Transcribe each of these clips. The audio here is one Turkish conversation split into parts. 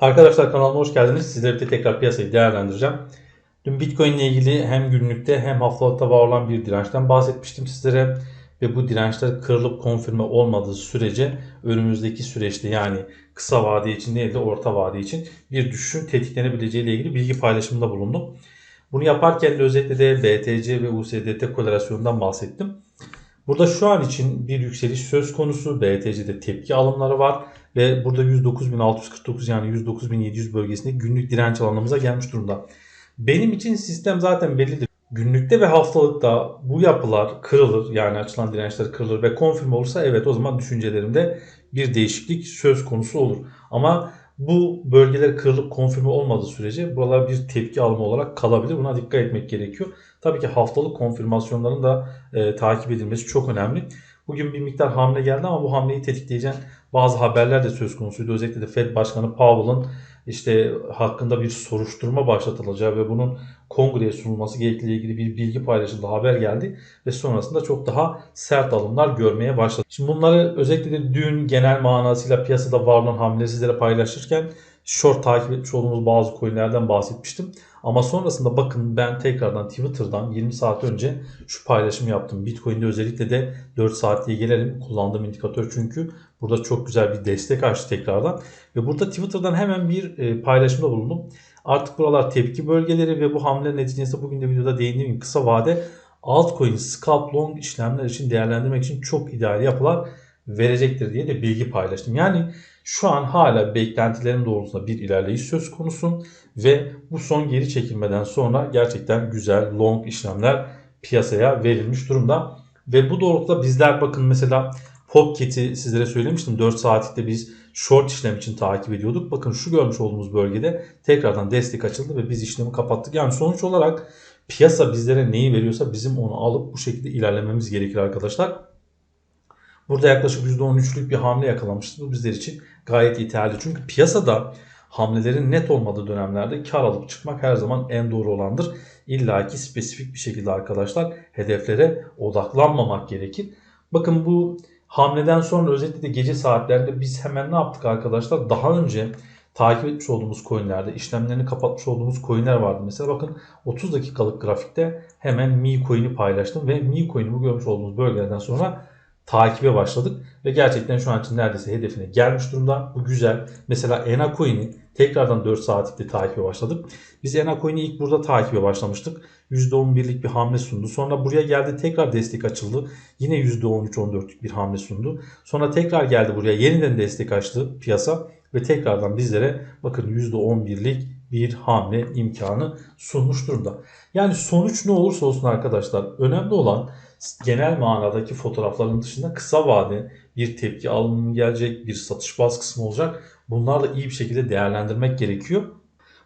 Arkadaşlar kanalıma hoş geldiniz. Sizlerle de tekrar piyasayı değerlendireceğim. Dün Bitcoin ile ilgili hem günlükte hem haftalıkta var olan bir dirençten bahsetmiştim sizlere. Ve bu dirençler kırılıp konfirme olmadığı sürece önümüzdeki süreçte yani kısa vade için değil de orta vade için bir düşüşün tetiklenebileceği ile ilgili bilgi paylaşımında bulundum. Bunu yaparken de özellikle de BTC ve USDT korelasyonundan bahsettim. Burada şu an için bir yükseliş söz konusu. BTC'de tepki alımları var. Ve burada 109.649 yani 109.700 bölgesinde günlük direnç alanımıza gelmiş durumda. Benim için sistem zaten bellidir. Günlükte ve haftalıkta bu yapılar kırılır yani açılan dirençler kırılır ve konfirm olursa evet o zaman düşüncelerimde bir değişiklik söz konusu olur. Ama bu bölgeler kırılıp konfirme olmadığı sürece buralar bir tepki alımı olarak kalabilir. Buna dikkat etmek gerekiyor. Tabii ki haftalık konfirmasyonların da e, takip edilmesi çok önemli. Bugün bir miktar hamle geldi ama bu hamleyi tetikleyecek bazı haberler de söz konusuydu. Özellikle de Fed Başkanı Powell'ın işte hakkında bir soruşturma başlatılacağı ve bunun kongreye sunulması gerektiğiyle ilgili bir bilgi paylaşıldı, haber geldi ve sonrasında çok daha sert alımlar görmeye başladı. Şimdi bunları özellikle de dün genel manasıyla piyasada var olan hamleleri sizlere paylaşırken short takip etmiş olduğumuz bazı coinlerden bahsetmiştim. Ama sonrasında bakın ben tekrardan Twitter'dan 20 saat önce şu paylaşımı yaptım. Bitcoin'de özellikle de 4 saatliğe gelelim. Kullandığım indikatör çünkü burada çok güzel bir destek açtı tekrardan. Ve burada Twitter'dan hemen bir e, paylaşımda bulundum. Artık buralar tepki bölgeleri ve bu hamle neticesinde bugün de videoda değindiğim gibi kısa vade altcoin scalp long işlemler için değerlendirmek için çok ideal yapılar verecektir diye de bilgi paylaştım. Yani şu an hala beklentilerim doğrultusunda bir ilerleyiş söz konusu ve bu son geri çekilmeden sonra gerçekten güzel long işlemler piyasaya verilmiş durumda. Ve bu doğrultuda bizler bakın mesela Popket'i sizlere söylemiştim. 4 saatlikte biz short işlem için takip ediyorduk. Bakın şu görmüş olduğumuz bölgede tekrardan destek açıldı ve biz işlemi kapattık. Yani sonuç olarak piyasa bizlere neyi veriyorsa bizim onu alıp bu şekilde ilerlememiz gerekir arkadaşlar. Burada yaklaşık %13'lük bir hamle yakalamıştı. Bu bizler için gayet yeterli. Çünkü piyasada hamlelerin net olmadığı dönemlerde kar alıp çıkmak her zaman en doğru olandır. İlla ki spesifik bir şekilde arkadaşlar hedeflere odaklanmamak gerekir. Bakın bu hamleden sonra özellikle de gece saatlerinde biz hemen ne yaptık arkadaşlar? Daha önce takip etmiş olduğumuz coinlerde işlemlerini kapatmış olduğumuz coinler vardı. Mesela bakın 30 dakikalık grafikte hemen Mi coin'i paylaştım ve Mi coin'i bu görmüş olduğumuz bölgelerden sonra takibe başladık ve gerçekten şu an için neredeyse hedefine gelmiş durumda. Bu güzel. Mesela Ena Coin'i tekrardan 4 saatlikte takibe başladık. Biz Ena Coin'i ilk burada takibe başlamıştık. %11'lik bir hamle sundu. Sonra buraya geldi tekrar destek açıldı. Yine %13-14'lük bir hamle sundu. Sonra tekrar geldi buraya yeniden destek açtı piyasa ve tekrardan bizlere bakın %11'lik bir hamle imkanı sunmuş durumda. Yani sonuç ne olursa olsun arkadaşlar önemli olan genel manadaki fotoğrafların dışında kısa vade bir tepki alımının gelecek, bir satış baskısı mı olacak? Bunlarla iyi bir şekilde değerlendirmek gerekiyor.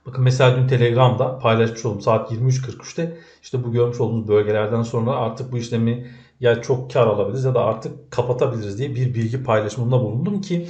Bakın mesela dün Telegram'da paylaşmış olduğum saat 23.43'te işte bu görmüş olduğunuz bölgelerden sonra artık bu işlemi ya çok kar alabiliriz ya da artık kapatabiliriz diye bir bilgi paylaşımında bulundum ki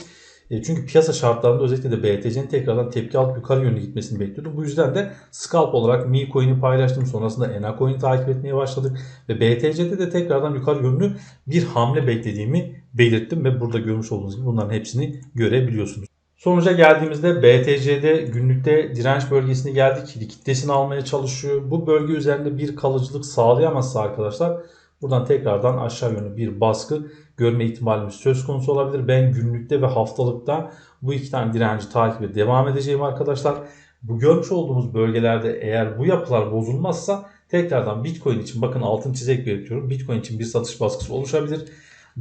e, çünkü piyasa şartlarında özellikle de BTC'nin tekrardan tepki alıp yukarı yönlü gitmesini bekliyordum. Bu yüzden de scalp olarak Mi Coin'i paylaştım. Sonrasında Ena Coin'i takip etmeye başladık. Ve BTC'de de tekrardan yukarı yönlü bir hamle beklediğimi belirttim. Ve burada görmüş olduğunuz gibi bunların hepsini görebiliyorsunuz. Sonuca geldiğimizde BTC'de günlükte direnç bölgesine geldik. Likiditesini almaya çalışıyor. Bu bölge üzerinde bir kalıcılık sağlayamazsa arkadaşlar buradan tekrardan aşağı yönlü bir baskı görme ihtimalimiz söz konusu olabilir. Ben günlükte ve haftalıkta bu iki tane direnci takibe devam edeceğim arkadaşlar. Bu görmüş olduğumuz bölgelerde eğer bu yapılar bozulmazsa tekrardan Bitcoin için bakın altın çizek belirtiyorum. Bitcoin için bir satış baskısı oluşabilir.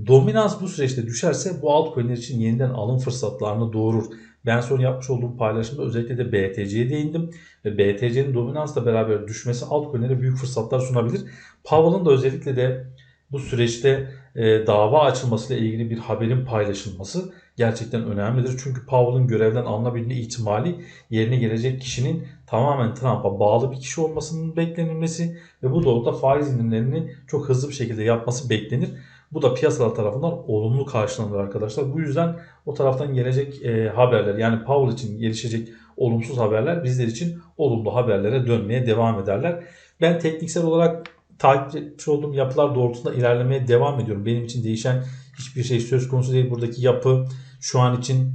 Dominans bu süreçte düşerse bu altcoin'ler için yeniden alım fırsatlarını doğurur. Ben son yapmış olduğum paylaşımda özellikle de BTC'ye değindim. Ve BTC'nin dominansla beraber düşmesi altcoin'lere büyük fırsatlar sunabilir. Powell'ın da özellikle de bu süreçte e, dava açılmasıyla ilgili bir haberin paylaşılması gerçekten önemlidir. Çünkü Powell'ın görevden alınabilme ihtimali yerine gelecek kişinin tamamen Trump'a bağlı bir kişi olmasının beklenilmesi ve bu doğrultuda faiz indirimlerini çok hızlı bir şekilde yapması beklenir. Bu da piyasalar tarafından olumlu karşılanır arkadaşlar. Bu yüzden o taraftan gelecek e, haberler yani Powell için gelişecek olumsuz haberler bizler için olumlu haberlere dönmeye devam ederler. Ben tekniksel olarak takip etmiş olduğum yapılar doğrultusunda ilerlemeye devam ediyorum. Benim için değişen hiçbir şey söz konusu değil. Buradaki yapı şu an için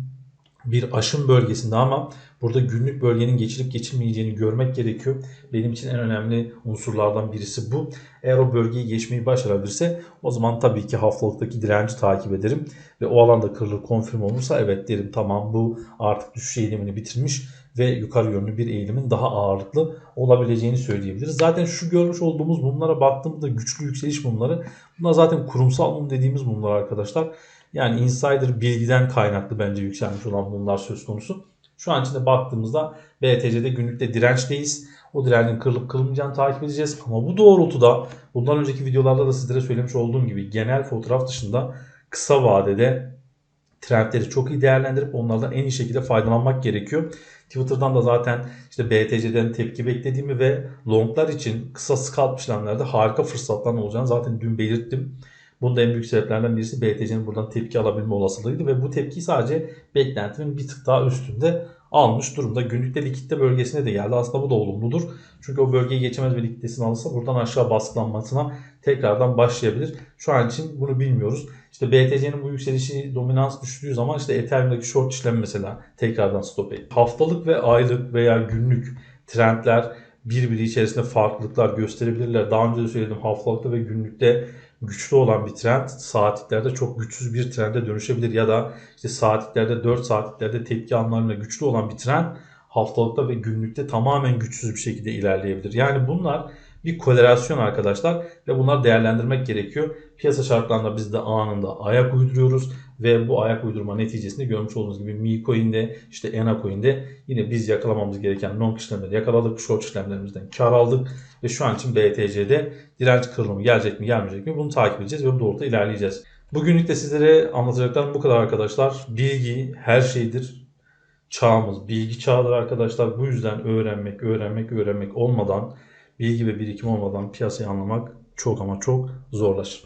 bir aşım bölgesinde ama Burada günlük bölgenin geçilip geçilmeyeceğini görmek gerekiyor. Benim için en önemli unsurlardan birisi bu. Eğer o bölgeyi geçmeyi başarabilirse o zaman tabii ki haftalıktaki direnci takip ederim. Ve o alanda kırılır konfirm olursa evet derim tamam bu artık düşüş eğilimini bitirmiş ve yukarı yönlü bir eğilimin daha ağırlıklı olabileceğini söyleyebiliriz. Zaten şu görmüş olduğumuz mumlara baktığımda güçlü yükseliş mumları bunlar zaten kurumsal mum dediğimiz mumlar arkadaşlar. Yani insider bilgiden kaynaklı bence yükselmiş olan mumlar söz konusu. Şu an içinde baktığımızda BTC'de günlükte dirençteyiz. O direncin kırılıp kırılmayacağını takip edeceğiz. Ama bu doğrultuda bundan önceki videolarda da sizlere söylemiş olduğum gibi genel fotoğraf dışında kısa vadede trendleri çok iyi değerlendirip onlardan en iyi şekilde faydalanmak gerekiyor. Twitter'dan da zaten işte BTC'den tepki beklediğimi ve longlar için kısa scalp işlemlerde harika fırsatlar olacağını zaten dün belirttim. Bunun da en büyük sebeplerden birisi BTC'nin buradan tepki alabilme olasılığıydı ve bu tepkiyi sadece beklentimin bir tık daha üstünde almış durumda. Günlükte likitte bölgesine de geldi. Aslında bu da olumludur. Çünkü o bölgeyi geçemez ve likiditesini alırsa buradan aşağı baskılanmasına tekrardan başlayabilir. Şu an için bunu bilmiyoruz. İşte BTC'nin bu yükselişi dominans düştüğü zaman işte Ethereum'daki short işlemi mesela tekrardan stop ediyor. Haftalık ve aylık veya günlük trendler birbiri içerisinde farklılıklar gösterebilirler. Daha önce de söyledim haftalıkta ve günlükte güçlü olan bir trend saatliklerde çok güçsüz bir trende dönüşebilir ya da işte saatliklerde 4 saatliklerde tepki anlarında güçlü olan bir trend haftalıkta ve günlükte tamamen güçsüz bir şekilde ilerleyebilir. Yani bunlar bir korelasyon arkadaşlar ve bunları değerlendirmek gerekiyor. Piyasa şartlarında biz de anında ayak uyduruyoruz ve bu ayak uydurma neticesinde görmüş olduğunuz gibi Mi Coin'de işte Ena Coin'de yine biz yakalamamız gereken long işlemleri yakaladık. Short işlemlerimizden kar aldık ve şu an için BTC'de direnç kırılımı gelecek mi gelmeyecek mi bunu takip edeceğiz ve bu doğrultuda ilerleyeceğiz. Bugünlük de sizlere anlatacaklarım bu kadar arkadaşlar. Bilgi her şeydir. Çağımız bilgi çağıdır arkadaşlar. Bu yüzden öğrenmek, öğrenmek, öğrenmek olmadan bilgi ve birikim olmadan piyasayı anlamak çok ama çok zorlaşır.